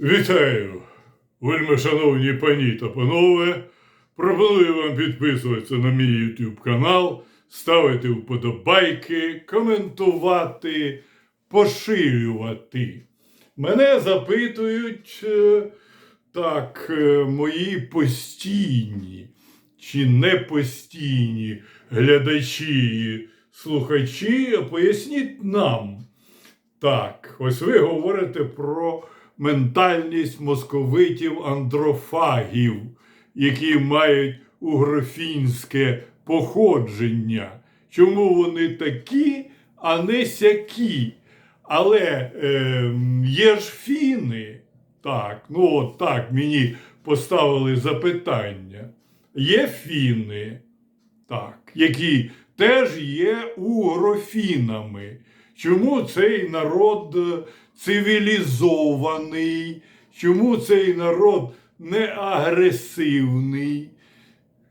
Вітаю, вельми шановні пані та панове. Пропоную вам підписуватися на мій YouTube канал, ставити вподобайки, коментувати, поширювати. Мене запитують е, так, е, мої постійні чи непостійні глядачі і слухачі. Поясніть нам. Так, ось ви говорите про ментальність московитів андрофагів, які мають угрофінське походження. Чому вони такі, а не сякі? Але е, є ж фіни. Так, ну от так мені поставили запитання. Є фіни, так, які теж є угрофінами. Чому цей народ цивілізований? Чому цей народ не агресивний?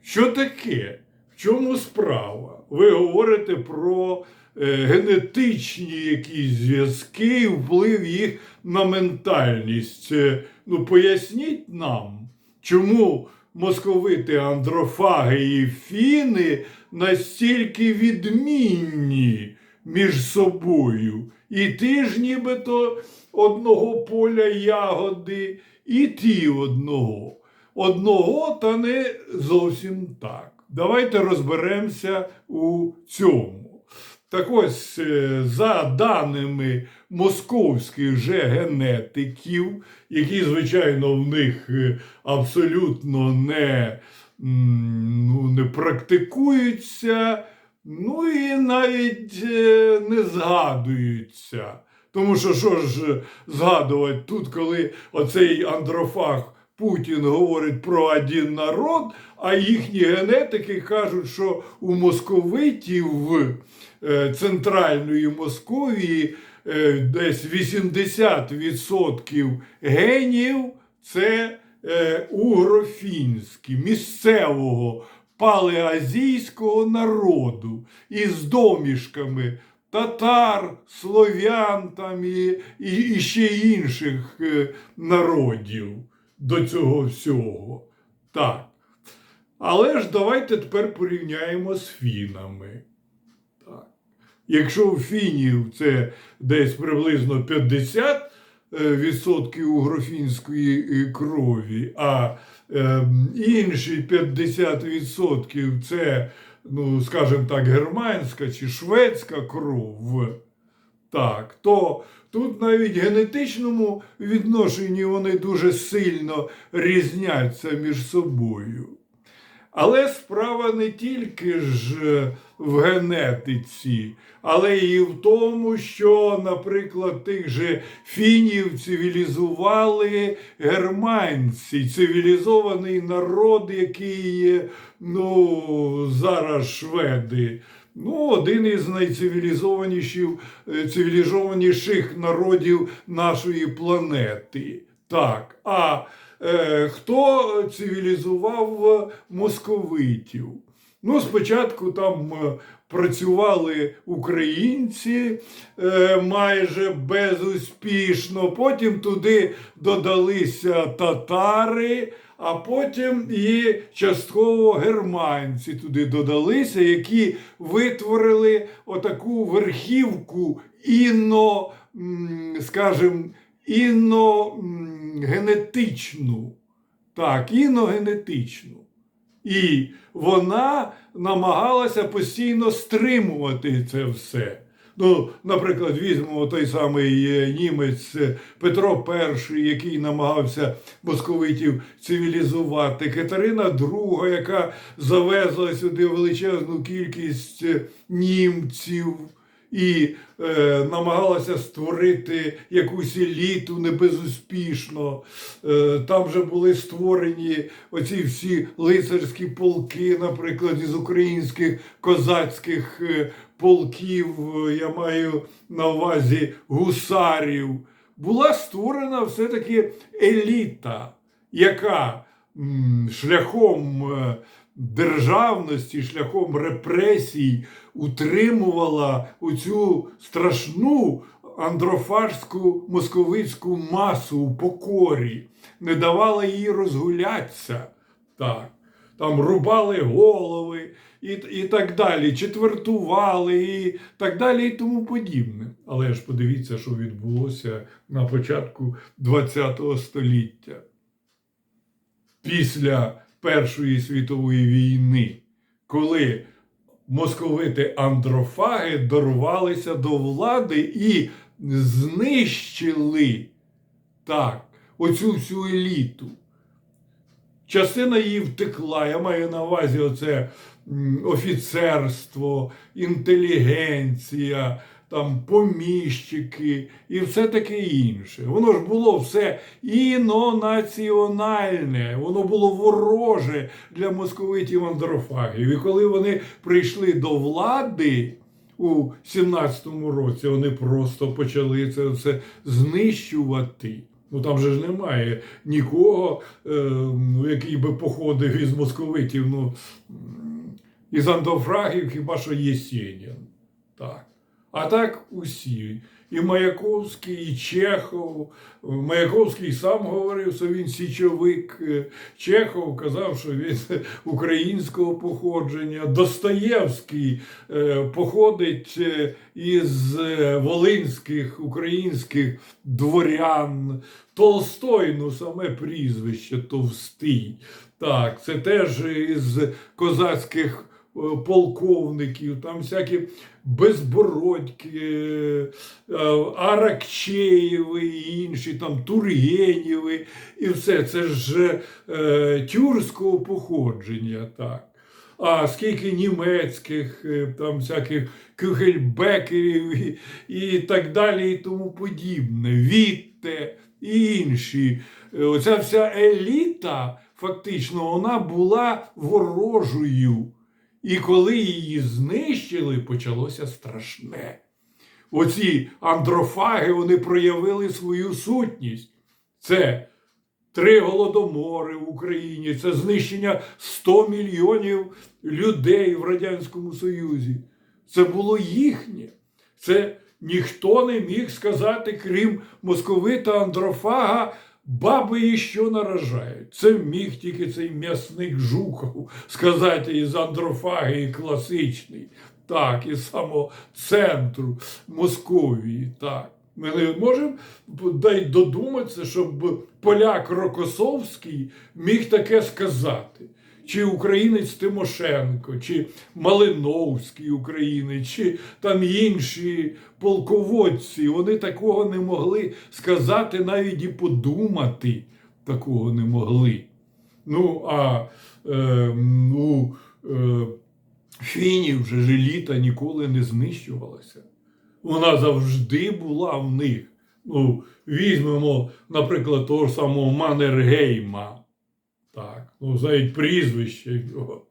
Що таке? В чому справа? Ви говорите про е, генетичні якісь зв'язки, і вплив їх на ментальність. Е, ну, поясніть нам, чому московити андрофаги і фіни настільки відмінні між собою. І ти ж нібито одного поля ягоди, і ті одного. Одного, та не зовсім так. Давайте розберемося у цьому. Так ось, е, за даними московських же генетиків, які, звичайно, в них е, абсолютно не, ну, не практикуються, ну і навіть е, не згадуються. Тому що що ж згадувати тут, коли оцей андрофаг Путін говорить про один народ, а їхні генетики кажуть, що у московитів е, центральної Московії е, десь 80% генів це угрофінські, місцевого палеазійського народу із домішками татар, слов'ян там і, і, і ще інших е, народів до цього всього. Так. Але ж давайте тепер порівняємо з фінами. Так. Якщо у фінів це десь приблизно 50 е, відсотків угрофінської е, крові, а інші 50% це, ну, скажімо так, германська чи шведська кров. Так, то тут навіть в генетичному відношенні вони дуже сильно різняться між собою. Але справа не тільки ж в генетиці, але і в тому, що, наприклад, тих же фінів цивілізували германці, цивілізований народ, який ну, зараз шведи. Ну, один із найцивілізованіших е, цивілізованіших народів нашої планети. Так. А е, хто цивілізував московитів? Ну, спочатку там е, працювали українці е, майже безуспішно, потім туди додалися татари, а потім і частково германці туди додалися, які витворили отаку верхівку інно, скажімо, інно м, генетичну. Так, іногенетичну. І вона намагалася постійно стримувати це все. Ну, наприклад, візьмемо той самий е, німець е, Петро І, який намагався московитів цивілізувати, Катерина II, яка завезла сюди величезну кількість е, німців і е, намагалася створити якусь еліту небезуспішно. Е, там вже були створені оці всі лицарські полки, наприклад, із українських козацьких е, полків, я маю на увазі гусарів. Була створена все-таки еліта, яка м, шляхом е, державності, шляхом репресій утримувала оцю страшну андрофажську московицьку масу у покорі, не давала їй розгулятися. Так. Там рубали голови і, і так далі, четвертували і так далі, і тому подібне. Але ж подивіться, що відбулося на початку ХХ століття. Після Першої світової війни, коли московити андрофаги дорвалися до влади і знищили так, оцю всю еліту. Частина її втекла. Я маю на увазі оце офіцерство, інтелігенція, там поміщики і все таке інше. Воно ж було все інонаціональне, воно було вороже для московитів андрофагів. І коли вони прийшли до влади у 17-му році, вони просто почали це все знищувати. Ну там же ж немає нікого, е, який би походив із московитів, ну, із андофрагів, хіба що Єсенін. Так. А так усі. І Маяковський, і Чехов. Маяковський сам говорив, що він січовик. Чехов казав, що він українського походження. Достоєвський е, походить е, із е, волинських українських дворян. Толстой, ну саме прізвище Товстий. Так, це теж із козацьких полковників, там всякі безбородьки, е, Аракчеєви і інші, там Тургенєви, і все це ж е, тюркського походження. так. А скільки німецьких, е, там всяких кюхельбекерів і, і так далі, і тому подібне. Вітте і інші. Е, Оця вся еліта, фактично, вона була ворожою. І коли її знищили, почалося страшне. Оці андрофаги вони проявили свою сутність. Це три голодомори в Україні, це знищення 100 мільйонів людей в Радянському Союзі. Це було їхнє. Це ніхто не міг сказати, крім московита андрофага, баби що наражають. Це міг тільки цей м'ясник Жуков сказати із андрофагії класичний, так, із самого центру Московії. так. Ми не можемо дай додуматися, щоб поляк Рокосовський міг таке сказати. Чи українець Тимошенко, чи Малиновський українець, чи там інші полководці, вони такого не могли сказати, навіть і подумати такого не могли. Ну, а е, ну, е, фінів же ж ніколи не знищувалася. Вона завжди була в них. Ну, візьмемо, наприклад, того ж самого Маннергейма. Ну, навіть прізвище його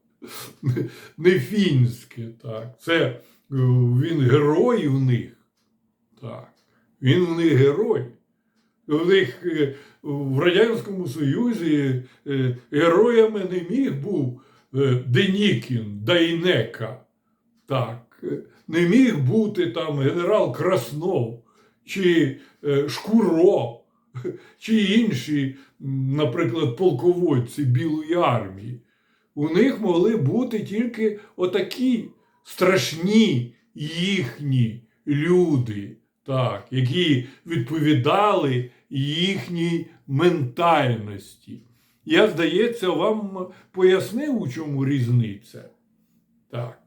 не фінське. Так. Це е, він герой в них. Так. Він в них герой. У них е, в Радянському Союзі е, героями не міг був Денікін, Дайнека. Так. Не міг бути там генерал Краснов чи Шкуро, чи інші, наприклад, полководці Білої армії. У них могли бути тільки отакі страшні їхні люди, так, які відповідали їхній ментальності. Я, здається, вам пояснив, у чому різниця. Так.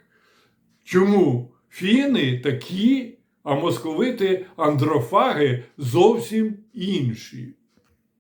Чому фіни такі, а московити андрофаги зовсім інші.